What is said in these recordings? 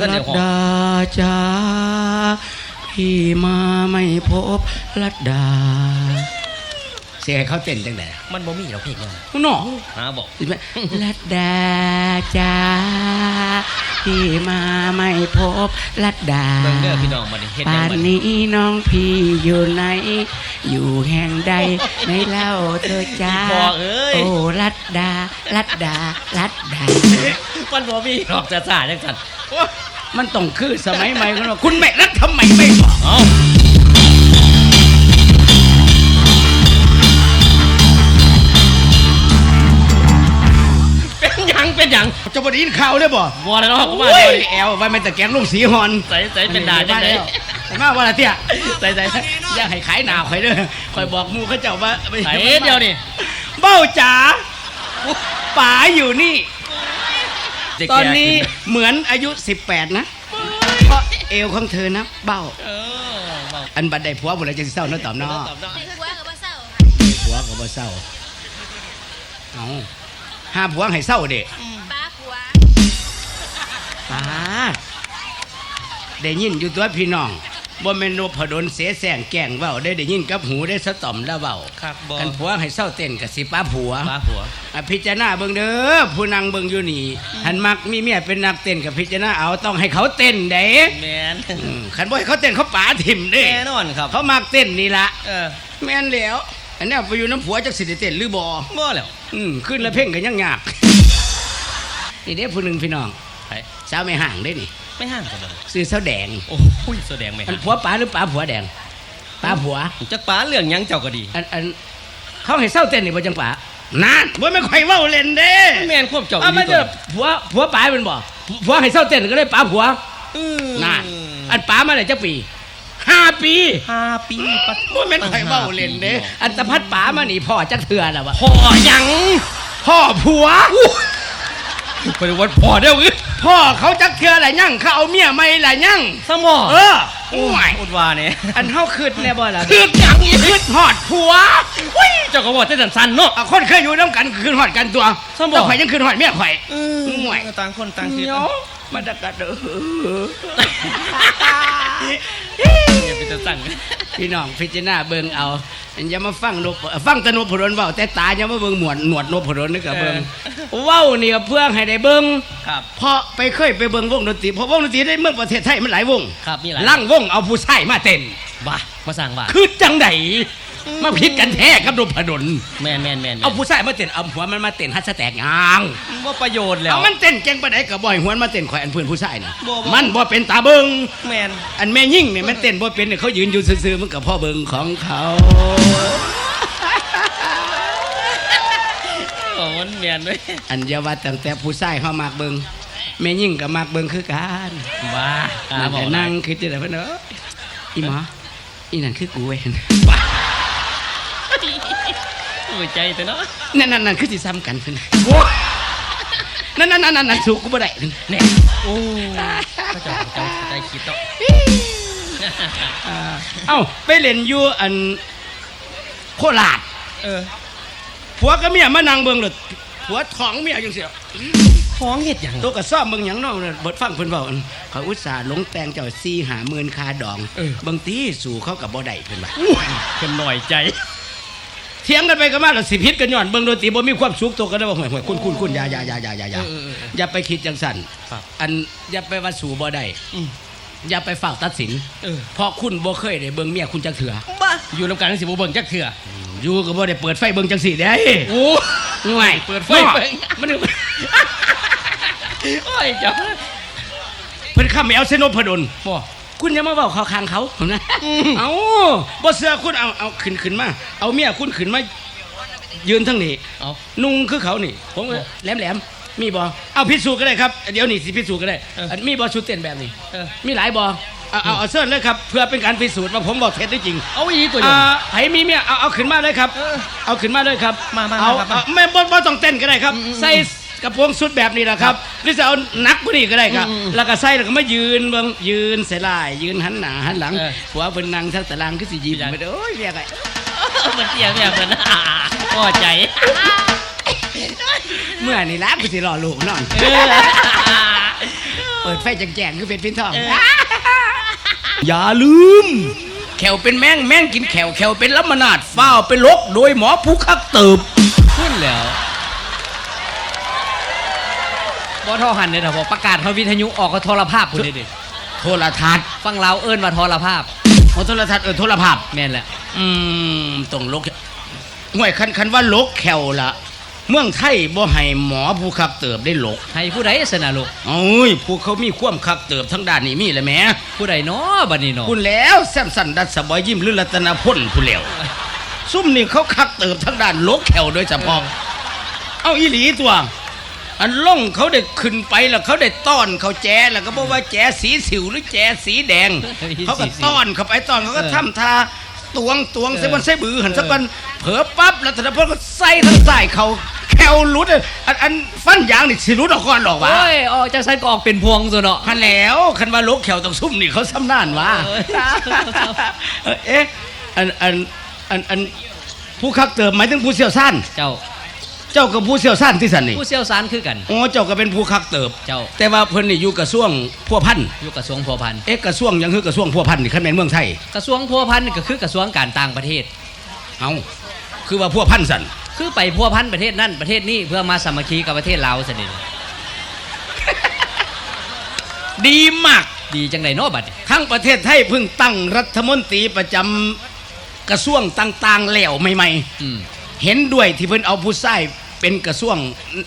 ท่านเดี๋ยวของดาจ้าพี่มาไม่พบลัดดา เสียให้เขาเต้นจังไดมันบ่มีหรอกเพลงนั้นเนาะหาบอกสิแม่ลัดดาจ้าพี่มาไม่พบลัดดาเบิ่งเด้อพี่น้องมาดิเฮ็ดหยัป่างนบัดนี้น้องพี่อยู่ไหน อยู่แห่งใดในเล่าเธอจ้าบอกเอ้ยโอ้ลัดดาลัดดาลัดดา มันบ่มีหรอกจะซ่าจังซั่น มันต้องคือสมัยใหม่คุณว่าคุณแม่รักทำไมไม่บอกเอ้าเป็นหยังเป็นหยังจะบไดยินข่าวได้บ่บ่ได้เนาะกูมาโอ้เดี๋ยวยนี้แอลไว้ไม่ตะแกงลุงสีหอนใส่ใส่เป็นดาจังได๋แต่มาว่าละเตี้ยใส่ใส่อยากให้ขายหนาข่อยเด้อข่อยบอกหมูเขาเจ้าว่าไอ้เดียวนี่เบ้าจ๋าป๋าอยู่นี่ ตอนนี้เหมือนอายุ 18 นะ เพราะเอวของเธอนะเบ้า เออเว้าอันบัดได้ผัวบุญเลยจะสิเศร้าเนาะตอบเนาะตอบเนาะคือว่ากับว่าเศร้าผัวก็บ่เศร้าเอาห้าผัวให้เศร้าเด้ป้าผัวป้าได้ยินอยู่ตัวพี่น้อง บ่แม่นนพดลเสแสร้งแกล้งเว้าได้ได้ยินกับหูได้สะต่อมแล้วเว้าครับบ่กันผัวให้เศร้าเต้นกับสิป้าผัวป้าผัวอะพิจารณาเบิ่งเด้อผู้นางเบิ่งอยู่นี่หันมักมีเมียเป็นนักเต้นกับพิจารณาเอาต้องให้เขาเต้นเด้แม่นอืมคันบ่ให้เขาเต้นเขาป๋าถิ่มเด้แน่นอนครับ เขามักเต้นนี่ละเออแม่นแล้วอันเนี้ยไปอยู่น้ำผัวจักสิได้เต้นหรือบ่บ่แล้วอืมขึ้นแล้วเพ่งกันยังยากนี่เด้ผู้หนึ่งพี่น้องไปสาวไม่ห่างได้นี่ ไม่ห่างกันเลยซื้อสาวแดง โอ้ยแสดงไหมอันผัวป๋าหรือป๋าผัวแดงป๋าผัว จักป้าเรื่องหยังเจ้าก็ดีอันอันเขาให้เศร้าเต้นนี่บ่จังป๋านานบ่ไม่ค่อยเว้าเล่นเด้แม่นควบเจ้าเอาอีมานี่เจอผัวผัวป๋าเป็นบ่ผัวให้เศร้าเต้นก็ได้ป๋าผัวอืมนานอันป๋ามาได้จักปีห้าปี ห้าปีปัดบ่แม่นค่อยเว้าเล่นเด้อันตะพัดป๋ามานี่พ่อจักเทื่อแล้ววะพ่อหยัง พ่อผัว ไปวัดพ่อเด้อวิ พ่อเขาจักเทื่อละยั่งเขาเอาเมียใหม่ละยั่งสมอเออโอ้ยพูดว่าเนี่ยอันเฮาคืดแน่บ่ล่ะคืดหยังอีกคืดฮอดผัวอุ้ยเจ้าก็บอกแต่สั้นๆเนาะอะคนเคยอยู่นำกันคืนฮอดกันตัวสมบ่แต่ข่อยยังคืนฮอดเมียข่อยอืมห่วยต่างคนต่างคิดเดี๋ยวมาดักกัดเด้อ อย่าไปจะสั่งพี่น้องพิจารณาเบิ่งเอาอย่ามาฟังนกฟังแตะนกพดลเว้าแต่ตาอย่ามาเบิ่งหมวดหนวดนกพดลนี่ก็เบิ่งเว้านี่ก็เพื่อให้ได้เบิ่งครับเพราะไปเคยไปเบิ่งวงดนตรีเพราะวงดนตรีในเมืองประเทศไทยมันหลายวงครับมีหลายลั่งวงเอาผู้ชายมาเต้นบ้ามาสั่งบ้าคือจังได มาพิดกันแท้กับนพดลแม่นแม่นแม่นเอาผู้ชายมาเต้นเอาหัวมันมาเต้นฮัสแตกยางว่าประโยชน์แล้วเอามันเต้นเก่งปานใดก็บ่อยหัวมาเต้นข่อยอันเพื่อนผู้ชายน่ะบ่บ่มันบ่เป็นตาเบิงแม่นอันแม่ยิ่งเนี่ยมันเต้นบ่เป็นเนี่ยเขายืนอยู่ซื่อๆมันกับพ่อเบิงของเขาโอ้มันแม่นด้วยอันอยาว่าตั้งแต่ผู้ชายเฮามักเบิงแม่ยิ่งก็มักเบิงคือกันบ้านั่นบอแต่กนั่งคือจังได๋เพิ่นเนาะอีหมออีนั่นคือกูเว้ย หัวใจแต่เนาะนั่นนั่นนั่นคือสิซ้ำกันเพิ่นนั่นนั่นนั่นนั่นสู้กูบ่ได้เพิ่นแน่โอ้ก็จะจะใจคิดเนาะอ่าเอ้าไปเล่นอยู่อันโคราชเออผัวกับเมียมานั่งเบิ่งเลยผัวท้องเมียจังซี่ฟ้องเฮ็ดหยังตัวก็ซ่อมเบิ่งหยังเนาะเบิดฟังเพิ่นเว้าอั่นเขาอุตส่าห์หลงแต่งเจ้าซี่หาหมื่นค่าดองบางทีสู่เขากับบ่ได้เพิ่นว่าเป็นหน่อยใจ เถียงกันไปกันมาแล้วสิผิดกันย้อนเบิ่งดนตรีบ่มีความสุขตัวก็ได้ว่าห่วยๆคุณคุณคุณอย่าอย่าอย่าอย่าอย่าอย่าเออเออเอออย่าไปคิดจังซั่นครับ อันอย่าไปว่าสู่บ่ได้อืมอย่าไปฝากตัดสินเออ เพราะคุณบ่เคยได้เบิ่งเมียคุณจักเถื่อบ้าอยู่นำกันสิบ่เบิ่งจักเถื่ออยู่ก็บ่ได้เปิดไฟเบิ่งจังซี่เด้โอ้ ห่วยเปิดไฟนาะเบิ่ง มันนึกโอ้ยเจ้าเพิ่นข้ามแมวเซโนพดลบ่ คุณอย่ามาเว้าเข้าข้างเขานะอืมเอาบ่เสือคุณเอาเอาขึ้นขึ้นมา เอาเมียคุณขึ้นมายืนทั้งนี้เอานุ่งคือเขานี่ ผมก็แหลมแหลมมีบ่เอาพิสูจน์ก็ได้ครับ เดี๋ยวนี่สิพิสูจน์ก็ได้เอออันมีบ่ชุดเต้นแบบนี้เออมีหลายบ่เอาเอาเอาเสื้อเลยครับเพื่อเป็นการพิสูจน์ว่าผมบอกเท็จหรือจริง เอาอีตัวเดียวอ่าไผมีเมียเอาเอาขึ้นมาเลยครับ เออเอาขึ้นมาเลยครับ มามาเอามาครับมาเอาไม่บ่บ่ต้องเต้นก็ได้ครับอืมอืมใส่ กระโปรงสุดแบบนี้แหละครับหรือจะเอาหนักกว่านี้ก็ได้ครับอืมอืมแล้วก็ใส่แล้วก็มายืนเบิ่งยืนใส่ลาย ยืนหันหน้าหันหลังเออ หัวเพิ่นนั่งทักตารางคือสิยิ้มไปเด้อโอ้ยเรียกไอ้มันเสียงแบบนั้นอ่าพอใจเมื่อนี่ละกูสิรอลูกนอน เออ เปิดไฟแจ้งๆคือเป็นพินทองเอออย่าลืม แขวเป็นแมงแมงกินแขวแขวเป็นลัมนาดฝ้าวเป็นลกโดยหมอผู้คักเติบขึ้นแล้ว บ่ทอหันเนี่ยถ้าบอกประกาศทางวิทยุออกก็โทรภาพพุ่นเด้ดิโทรทัศน์ฟังเราวเอิ้นว่าโทรภาพเอาโทรทัศน์เออโทรภาพแม่นแหละอืมต้องลกห่วยคันคันว่าลกแขวละเมืองไทยบ่ให้หมอผู้คักเติบได้ลก ให้ผู้ใดสนะลูกโอ้ยผู้เขามีความคักเติบทั้งด้านนี้มีเลยแหมผู้ใดเนาะบัดนี้เนาะคุณแล้วแซมสันดัดสบอยยิ้มหรือรัตนพลผู้แล้วซุ่มนี่เขาคักเติบทั้งด้านลกแขวโดยเฉพาะเอาอีหลีตัว อันล่องเขาได้ขึ้นไปแล้วเขาได้ต้อนเขาแจแล้วก็บอกว่าแจสีสิวหรือแจสีแดง เขาก็ต้อนเข้าไปต้อนเขาก็ทำท่าตวงตวงใส่บนใส่บือหันสักวันเผลอปั๊บรัตนพลก็ใส่ทั้งใส่เขาแควหลุดอะอันอันฟันยางนี่สิหลุดออกก่อนหรอกวะโอ้ยออกจากสันก็ออกเป็นพวงซะเนาะพันแล้วคันว่าลกแขวต้องซุ่มนี่เขาซ้ำนานวะเออเอ๊ะอันอันอันอันผู้คักเติมหมายถึงผู้เชี่ยวชาญเจ้า เจ้ากับผู้เชี่ยวชาญที่สันนี่ผู้เชี่ยวชาญคือกันโอ้เจ้าก็เป็นผู้คักเติบ เจ้า แต่ว่าเพิ่นนี่อยู่กระทรวงพัวพันธุ์อยู่กระทรวงพัวพันเอ๊ะกระทรวงหยังคือกระทรวงพัวพันธุ์นี่คันแม่นเมืองไทยกระทรวงพัวพันนี่ก็คือกระทรวงการต่างประเทศเอาคือว่าพัวพันธุ์สันคือไปพัวพันประเทศนั่นประเทศนี้เพื่อมาสามัคคีกับประเทศลาวซะนี่ดีมากดีจังไดเนาะบัดนี้ทั้งประเทศไทยเพิ่งตั้งรัฐมนตรีประจำกระทรวงต่างๆแล้วใหม่อืมๆเห็นด้วยที่เพิ่นเอาผู้ชาย เป็นกระทรวง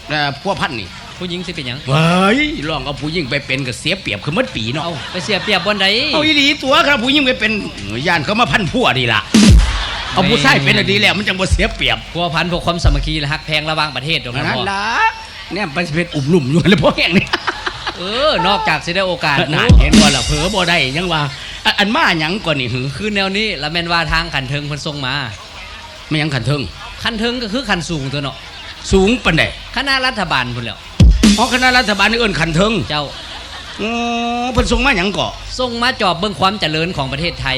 เอ่อพัวพันธุ์นี่ผู้หญิงสิเป็นหยังเฮ้ยลองเอาผู้หญิงไปเป็นก็เสียเปรียบคือหมดปีเนาะเอาไปเสียเปรียบบนใด เอาอีหลีตัวครับผู้หญิงไปเป็นย่านเขามาพันพัวดีล่ะเอาผู้ชายเป็นอะดีแล้ว มันจังบ่เสียเปรียบพัวพันพวกความสามัคคีและฮักแพงระหว่างประเทศตรงนั้นนั่นพ่อล่ะเนี่ยไปเป็นอุบลุ่มอยู่เลยพวกแห่งนี้ เออนอกจากสิได้โอกาสน่าเห็นบ่ล่ะเผลอบ่ได้ยังว่าอันอันมาหยังก่อนนี่หือคือแนวนี้ละแม่นว่าทางขันเทิงเพิ่นส่งมาไม่หยังขันเทิง ขันเทิงก็คือขันสูงตัวเนาะ สูงปานใดคณะรัฐบาลพุ่นแหล้วอ๋อคณะรัฐบาลนี่เอิ้นขันเทิงเจ้าอ๋อเพิ่นส่งมาหยังก่อส่งมาจอบเบิ่งความเจริญของประเทศไทย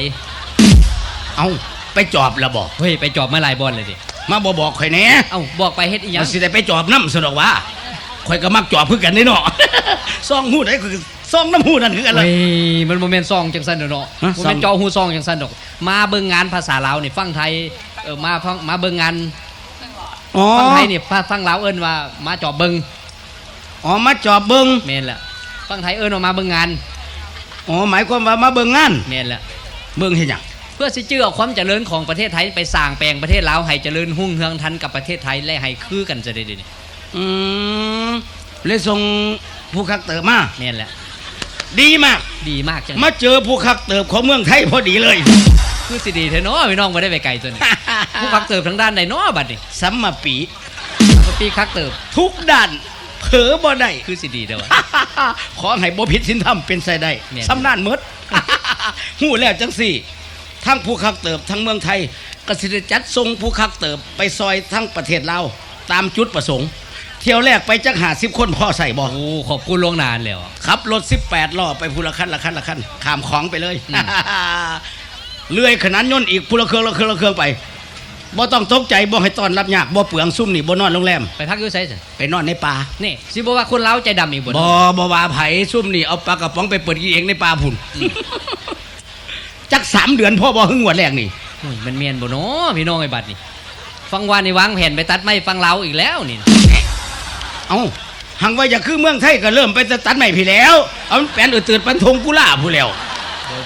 เอาไปจอบละบ่เฮ้ยไปจอบมาหลายบอนเลยดิมาบ่บอกข่อยแหน่เอ้าบอกไปเฮ็ดอีหยัมังนสิได้ไปจอบน้ำสนดอกว่าข่อยก็มักจอบคือกันนี่เนาะซองหูได้คือซองน้ำหูนั่นคือกันล่ะ เฮ้ยมันโมเมนต์ซองจังสันเด้อเนาะฮะโมเมนต์ซองจอหูซองจังสันดอก มาเบิ่งงานภาษาลาวนี่ฟังไทยเออมาฟังมาเบิ่งงาน อ๋อ ฟังไทยนี่ฟังฟังลาวเอิ้นว่ามาจอบเบิ่งอ๋อมาจอบเบิงแม่นแหละฟังไทยเอิ้นว่ามาเบิ่งงานอ๋อหมายความว่ามาเบิงงาน แม่นแหละเบิงเฮ็ดหยังเพื่อสิจื้อเอาความเจริญของประเทศไทยไปสร้างแปลงประเทศลาวให้เจริญหุ่งเฮืองทันกับประเทศไทยและให้คือกันจะได้เดยวนี่อืมเลยส่งผู้คักเติบมาแม่นแหละดีมาก ดีมากจัง มาเจอผู้คักเติบของเมืองไทยพอดีเลย คือสิดีเถอะเนาะพี่น้องบ่ได้ไปไกลตัวนี้ผู้คักเติบทางด้านใดเนาะบัดนี้สัมมาปีปีคักเติบ ทุกด้านเผลอบ่ได้คือสิดีเด้อวะขอให้บ่ผิดศีลธรรมเป็นไสได้แม่นสำนานหมดหู้แล้วจังสี่ ทั้งผู้คักเติบทั้งเมืองไทยก็สิได้จัดส่งผู้คักเติบไปซอยทั้งประเทศลาวตามจุดประสงค์เที่ยวแรกไปจักหาสิบคนพ่อใส่บ่โอ้ขอบคุณล่วงหนานแล้วขับรถ18ล้อไปพูละคันละคันละคันขามของไปเลยอืม เลื่อยขนานยนต์อีกพูละเครื่องละเครื่องละเครื่องไปบ่ต้องตกใจบ่ให้ต้อนรับยากบ่เปลืองซุ่มนี่บ่นอนโรงแรมไปพักอยู่ไสสิไปนอนในป่านี่สิบ่ว่าคนลาวใจดำอีกบ่บ่บ่ว่าไผซุ่มนี่เอาปลากระป๋องไปเปิดกินเองในป่าพุ่นจักสามเดือนพ่อบ่หึงวดแรกนี่โอ้ยมันเมียนบ่เนาะพี่น้องไอ้บัดนี่ฟังว่านี่วางแผนไปตัดไม้ฟังลาวอีกแล้วนี่เอ้าหังว่าอย่าคือเมืองไทยก็เริ่มไปตัดไม้พี่แล้ว เอามันแปลนอืดตืดปันทงกุล่าผู้แล้ว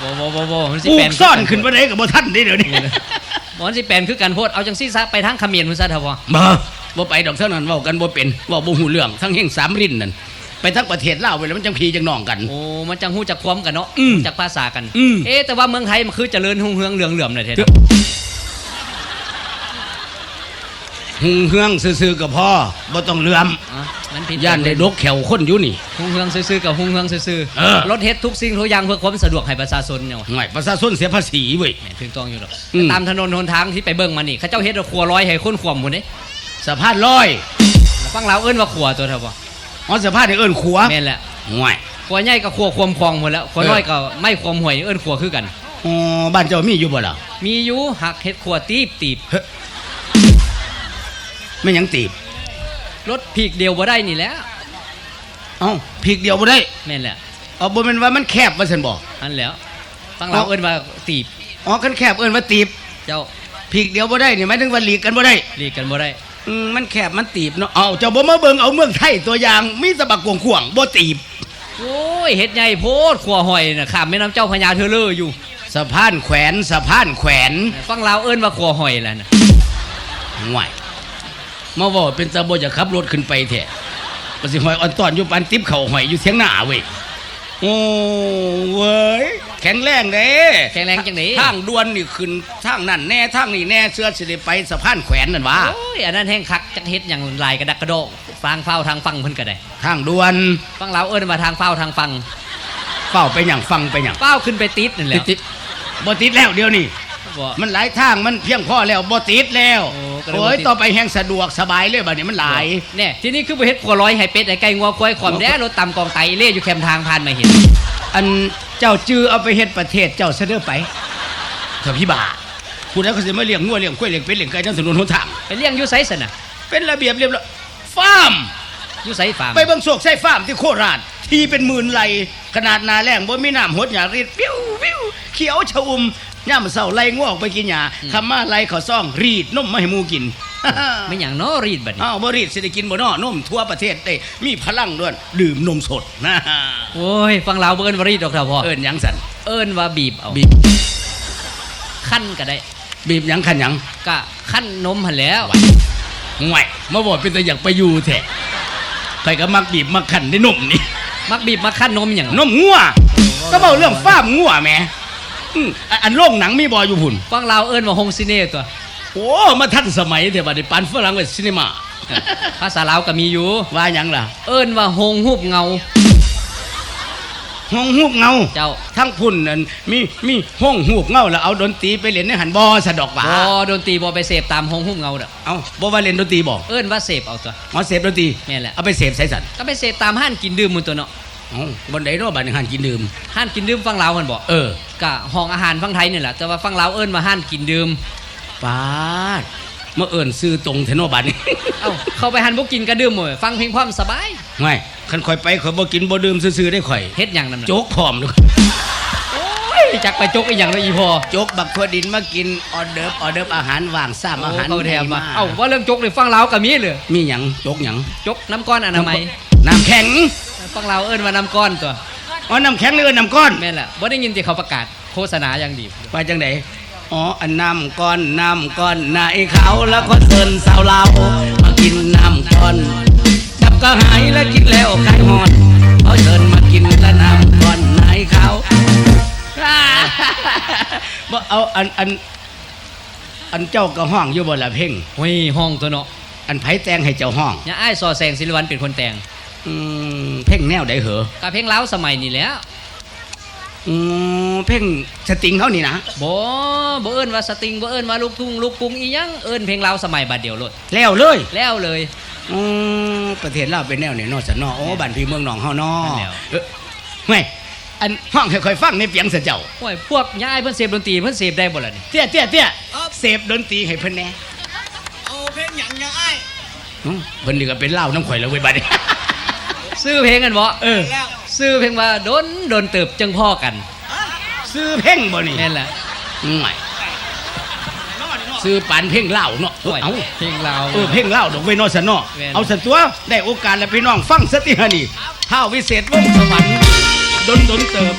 บ่บ่บ่บ่มันสิปลูแปลกนซ่อนขึ้นบ่ได้ก็บ่ทันได้เดี๋ยวนี้บ่มันสิแปลนคือกันโพดเอาจังซี่ซะไปทางเขมรพุ่นซะเถอะบ่บ่บ่ไปดอกเท่านั้นเว้ากันบ่เป็นเว้าบ่ฮู้เรื่องทั้งเฮงสามรินนั่นไปทั้งประเทศลาวไปแล้วมันจังพีจังน้องกัน โอ้มันจังฮู้จักความกันเนาะอืมจักภาษากันอืม เอ๊ะแต่ว่าเมืองไทยมันคือเจริญหุ่งเฮืองเหลืองเหลื่อมเลยเท่เด้อหึงเฮืองซื่อๆก็พอบ่ต้องเลื่อม อะ มันผิดย่านได้ดกแขวคนอยู่นี่หุ่งเฮืองซื่อๆกับหุ่งเฮืองซื่อเออรถเฮ็ดทุกสิ่งทุกอย่างเพื่อความสะดวกให้ประชาชนเนี่ยว่ะห่วยประชาชนเสียภาษีเว้ยแหม่ถึงต้องอยู่ดอกอืมตามถนนหนทางที่ไปเบิ่งมานี่เขาเจ้าเฮ็ดเอาครัวร้อยให้คนขวมพุ่นเด้สะพานลอยฟังลาวเอิ้นว่าครัวตัวเถอะบ่อ๋อสะพานนี่เอิ้นขัวแม่นแหละห่วยครัวใหญ่กับครัวความคลองหมดแล้วครัวเออน้อยก็ไม่ความห่วยเอิ้นครัวคือกันอ๋อบ้านเจ้ามีอยู่บ่ล่ะมีอยู่หักเฮ็ดครัวตีบตีบไม่หยังตีบ รถพีกเดียวบ่ได้นี่แหละเอ้าพริกเดียวบ่ได้แม่นแหละเอาบ่แม่นว่ามันแคบว่าซั่นบ่อันแล้วฟังเราวเอิ้นว่าตีบอ๋อคันแคบเอิ้นว่าตีบเจ้าพริกเดียวบ่ได้นี่หมายถึงว่าหลีกกันบ่ได้เรียกกันบ่ได้อืมมันแคบมันตีบเนาะเอาเจ้าบ่มาเบิ่งเอาเมืองไทยตัวอย่างมีสะบักกวงขวางบ่ตีบโอ้ยเฮ็ดใหญ่โพดขัวหอยน่ะข้ามแม่น้ำเจ้าพญาเธอเลออยู่สะพานแขวนสะพานแขวนฟังเราวเอิ้นว่าขัวหอยแหล้วน่ะห่วย มาเว่าเป็นตาบ่จะขับรถขึ้นไปแท้ก็สิหอยอ่อนตอนอยู่ปานติ๊บเขาหอยอยู่เทียงหน้าเว้ยโอ้เว้ยแข็งแรงเด้แข็งแรงจังได๋ทางด่วนนี่ขึ้นทางนั่นแน่ทางนี่แน่เสื้อสิได้ไปสะพานแขวนนั่นวะโอ้ยอันนั้นแห้งคักจักเฮ็ดหยังลายกระดักกระโดกฟางเฝ้าทางฟังเพิ่นก็ได้ ทางด่วนฟังเราวเอิ้นว่าทางเฝ้าทางฟังเฝ้าไปหยังฟังไปหยังเฝ้าขึ้นไปติดนั่นแหติละดติดบ่ติดแล้วเดี๋ยวนี้บ่มันหลายทางมันเพียงพอแล้วบ่ติดแล้วโอ้ ก็เลยบ่โอ้ยติดต่อไปแห่งสะดวกสบายเลยบัดนี้มันหลายแน่ทีนี้คือบ่เฮ็ดขัวร้อยให้เป็ดให้ไก่งัวควายขอมแด้รถตำกองไตเล่อยู่แคมทางผ่านมาเห็น อันเจ้าจื้อเอาไปเฮ็ดประเทศเจ้าเสนอไปเถอะพี่บ่าผู้ใดเขาสิมาเลี้ยงงัวเลี้ยงควายเลี้ยงเป็ดเลี้ยงไก่ทั้งถนนหนทางไปเลี้ยงอยู่ไสซั่นน่ะเป็นระเบียบเรียบร้อยฟาร์ม อยู่ไสฟาร์มไปเบิ่งโศกไส้ฟาร์มที่โคราชที่เป็นหมื่นไร่ขนาดนาแรงบ่มีน้ำหดหยารีดวิววิวเขียวชอุ่ม ย่ามเศร้าไล่งัวออกไปกินหญ้าคำมาไล่เขาซ่องรีดนมมาให้หมูกินไม่หยังเนาะรีดบัดนี้อ้าวบ่รีดสิได้กินบ่น้อนมทั่วประเทศได้มีพลังด้วยดื่มนมสดนะโอ้ยฟังลาวบ่เอิ้นว่ารีดดอกเท่าพ่อเอิ้นหยังสันเอิ้นว่าบีบเอาบีบคั่นก็ได้ บีบหยังขันหยังก็คั่นนมหั่นแล้วห่วยมาบอกเป็นแต่อยากไปอยู่แท้ใครก็มักบีบมักขันได้นมนี่มักบีบมาคั่นนมหยังนมงัวก็เบาเรื่องฟาร์มงัวแหม อืมอันอันโรงหนังมีบออยู่พุ่น ฟังลาวเอิ้นว่าฮงซิเน่ตัว โอ้มาทันสมัยเดี๋ยวบัดนี้ปานฝรั่งเวทซินีมา ภาษาลาวก็มีอยู่ ว่าหยังล่ะเอิ้นว่าฮงฮูบเงา ห้องหูบเงาเจ้า ทั้งพุ่นนั่นมีมีห้องหูบเงาแล้วเอาดนตรีไปเล่นในหันบอสะดอกหว่าบ่ดนตรีบ่ไปเสพตามฮงฮูบเงาดอกเอาบ่ว่าเล่นดนตรีบ่เอิ้นว่าเสพเอาตัวอ๋อเสพดนตรีแม่นแหละ เอาไปเสพใส่สันก็ไปเสพตามห้านกินดื่มมื้อตัวเนาะ เอ้าบนไดเนาะบัดนี้หันกินดื่มห้านกินดื่มฟังลาวมันบ่เออก็ห้องอาหารฟังไทยนี่แหละแต่ว่าฟังลาวเอิ้นว่าห้านกินดื่มปาดเมื่อเอิ้นซื้อตรงเทโนบัดนี้เอ้าเข้าไปหันบ่กินก็ดื่มหมดฟังเพลงความสบายไม่คันข่อยไปข่อยบ่กินบ่ดื่มซื่อๆได้ข่อยเฮ็ดหยังนั่นน่ะโจ๊กพร้อมเลยโอ้ยจักไปจกอีหยังเลยอีพอโจ๊กบักทั่วดินมากินออเดิร์ฟออเดิร์ฟอาหารว่างซ้ำอาหารเขาแถมมาใหญ่เอ้าว่าเรื่องจกนี่ฟังลาวก็มีเลยมีหยังโจ๊กหยังจกน้ำก้อนอนามัยน้ำแข็ง ฟังลาเอิ้นว่าน้ำก้อนตัวอ๋อน้ำแข็งหรือเอิน้ำก้อนแม่นแหละบ่ได้ยินที่เขาประกาศโฆษณาอย่างดีว่าจังไดอ๋ออันน้ำก้อนน้ำก้อนนายเขาแล้วก็เซินสาวเรามากินน้ำก้อนจับก็หายแล้วกินแล้วคลายหอนเขาเชิญมากินแล้วน้ำก้อนนายเขาบ่เอาอันอันอันเจ้าก็ห้องอยู่บนละเพ่งโอ้ยห้องตัวเนาะอันไผแต่งให้เจ้าห้องย่าอ้ซอแซงศิลวันเป็นคนแต่ง อืมเพ่งแนวใดเหรอก็เพลงลาวสมัยนี้แหล้วอืมเพ่งสติงเขานี่นะบ่บ่เอิ้นว่าสตริงบ่เอิ้นว่าลูกทุ่งลูกกรุงอีหยังเอิ้นเพลงลาวสมัยบัดเดียวโลดแล้วเลยแล้วเลย อืมประเทศลาวเป็นแนวนี่เนอสนอโอ้บ้านพี่เมืองหนองเฮาเนอนั่นแล้วเอ้อไม่อันห้องให้ค่อยฟังในเปียงเสยเจ้า โอ้ยพวกย่าอ้ายเพิ่นเสพดนตรีเพิ่นเสพได้บ่ล่ะนี่เตี้ยเตี้ยเตี้ยเสพดนตรีให้เพิ่นแหน่เอาเพลงหยังยังไอ้อืมเพิ่นนี่ก็เป็นเหล้าน้ำข่อยแล้วเว้ยบัดนี้ ซื้อเพลงกันบ่เออแล้วซื้อเพลงว่าโดนโดนเติบจังพ่อกัน ซื้อเพ่งบ่นี่แม่นแหละไม่ซื้อปานเพ่งเหล้าเนาะโอ้ยเอ้าเพลงลาวเออเพ่งเล่าดอกเวนอสนอแม่นเอาสันตัวได้โอกาสแล้วพี่น้องฟังสติฮานี่ท้าววิเศษวงศ์สวรรค์ดนดนเติบ